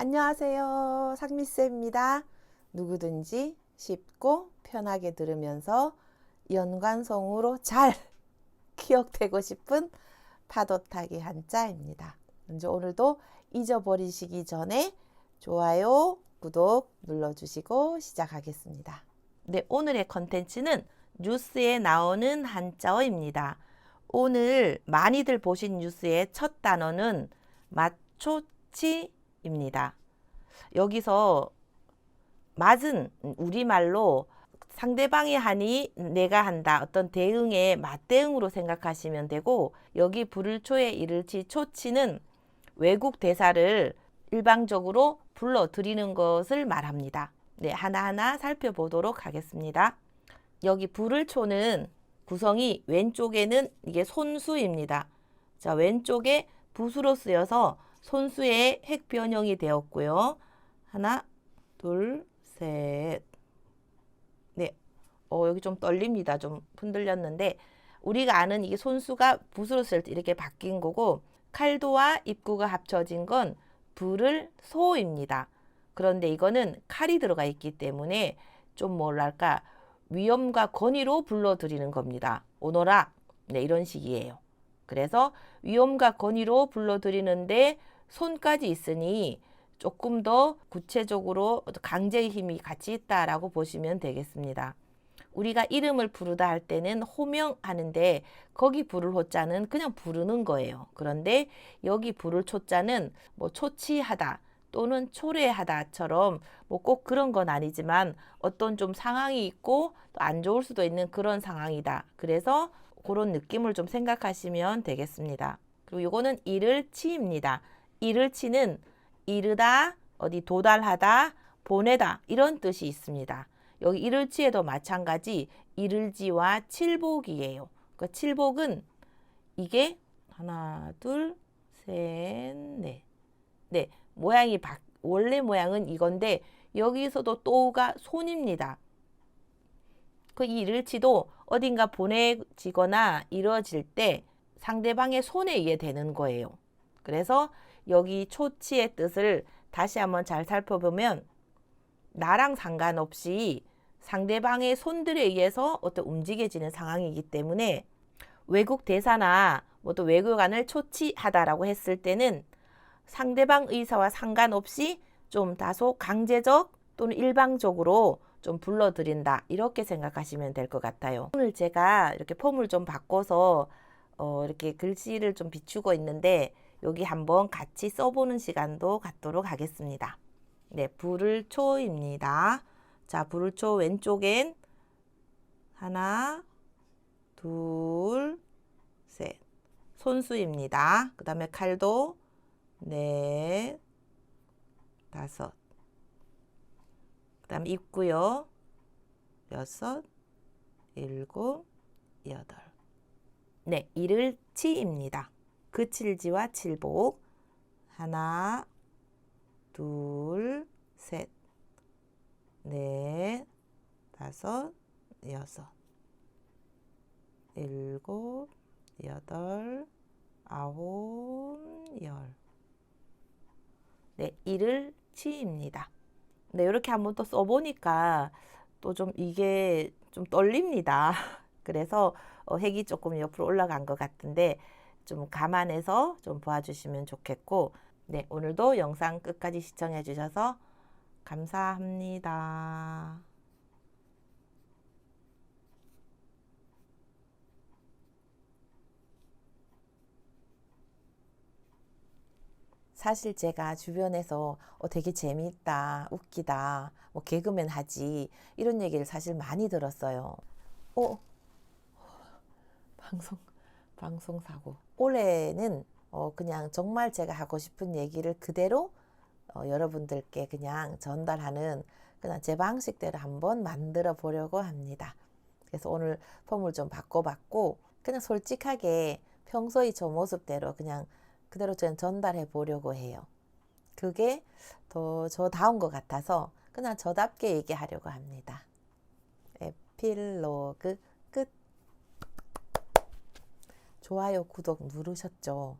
안녕하세요. 상미쌤입니다. 누구든지 쉽고 편하게 들으면서 연관성으로 잘 기억되고 싶은 파도 타기 한자입니다. 먼저 오늘도 잊어버리시기 전에 좋아요, 구독 눌러주시고 시작하겠습니다. 네, 오늘의 컨텐츠는 뉴스에 나오는 한자어입니다. 오늘 많이들 보신 뉴스의 첫 단어는 맞초치 입니다. 여기서 맞은 우리말로 상대방이 하니 내가 한다 어떤 대응의 맞대응으로 생각하시면 되고 여기 불을초에 이를치 초치는 외국 대사를 일방적으로 불러들이는 것을 말합니다. 네, 하나하나 살펴보도록 하겠습니다. 여기 불을초는 구성이 왼쪽에는 이게 손수입니다. 자, 왼쪽에 붓으로 쓰여서 손수의 핵 변형이 되었고요. 하나, 둘, 셋. 네. 어, 여기 좀 떨립니다. 좀 흔들렸는데 우리가 아는 이게 손수가 붓으로 쓸 때 이렇게 바뀐 거고 칼도와 입구가 합쳐진 건 불을 소입니다. 그런데 이거는 칼이 들어가 있기 때문에 좀 뭐랄까 위험과 권위로 불러들이는 겁니다. 오너라. 네, 이런 식이에요. 그래서 위험과 권위로 불러들이는데 손까지 있으니 조금 더 구체적으로 강제의 힘이 같이 있다라고 보시면 되겠습니다. 우리가 이름을 부르다 할 때는 호명하는데 거기 부를 호자는 그냥 부르는 거예요. 그런데 여기 부를 초자는 뭐 초치하다 또는 초래하다처럼 뭐 꼭 그런 건 아니지만 어떤 좀 상황이 있고 또 안 좋을 수도 있는 그런 상황이다. 그래서 그런 느낌을 좀 생각하시면 되겠습니다. 그리고 요거는 이를 치입니다. 이를 치는 이르다, 어디 도달하다, 보내다 이런 뜻이 있습니다. 여기 이를치에도 마찬가지 이를지와 칠복이에요. 그 칠복은 이게 하나, 둘, 셋, 넷. 네, 모양이 바, 원래 모양은 이건데 여기서도 또가 손입니다. 그 이를치도 어딘가 보내지거나 이루어질 때 상대방의 손에 의해 되는 거예요. 그래서 여기 초치의 뜻을 다시 한번 잘 살펴보면 나랑 상관없이 상대방의 손들에 의해서 어떤 움직여지는 상황이기 때문에 외국 대사나 뭐 또 외교관을 초치하다라고 했을 때는 상대방 의사와 상관없이 좀 다소 강제적 또는 일방적으로 좀 불러들인다 이렇게 생각하시면 될 것 같아요. 오늘 제가 이렇게 폼을 좀 바꿔서 어, 이렇게 글씨를 좀 비추고 있는데 여기 한번 같이 써보는 시간도 갖도록 하겠습니다. 네, 불을 초입니다. 자, 불을 초 왼쪽엔 하나, 둘, 셋. 손수입니다. 그 다음에 칼도 넷, 다섯. 그 다음에 입구요. 여섯, 일곱, 여덟. 네, 이를 치입니다. 그 칠지와 칠복. 하나, 둘, 셋, 넷, 다섯, 여섯, 일곱, 여덟, 아홉, 열. 네, 이를 치입니다. 네, 이렇게 한번 또 써보니까 또 좀 이게 좀 떨립니다. 그래서 어, 핵이 조금 옆으로 올라간 것 같은데 좀 감안해서 좀 봐주시면 좋겠고, 네, 오늘도 영상 끝까지 시청해 주셔서 감사합니다. 사실 제가 주변에서 어, 되게 재미있다, 웃기다, 뭐 개그맨 하지 이런 얘기를 사실 많이 들었어요. 어, 방송 방송 사고. 올해는 어, 그냥 정말 제가 하고 싶은 얘기를 그대로 어, 여러분들께 그냥 전달하는 그냥 제 방식대로 한번 만들어 보려고 합니다. 그래서 오늘 폼을 좀 바꿔봤고 그냥 솔직하게 평소의 저 모습대로 그냥 그대로 저는 전달해 보려고 해요. 그게 더 저다운 것 같아서 그냥 저답게 얘기하려고 합니다. 에필로그 끝. 좋아요, 구독 누르셨죠?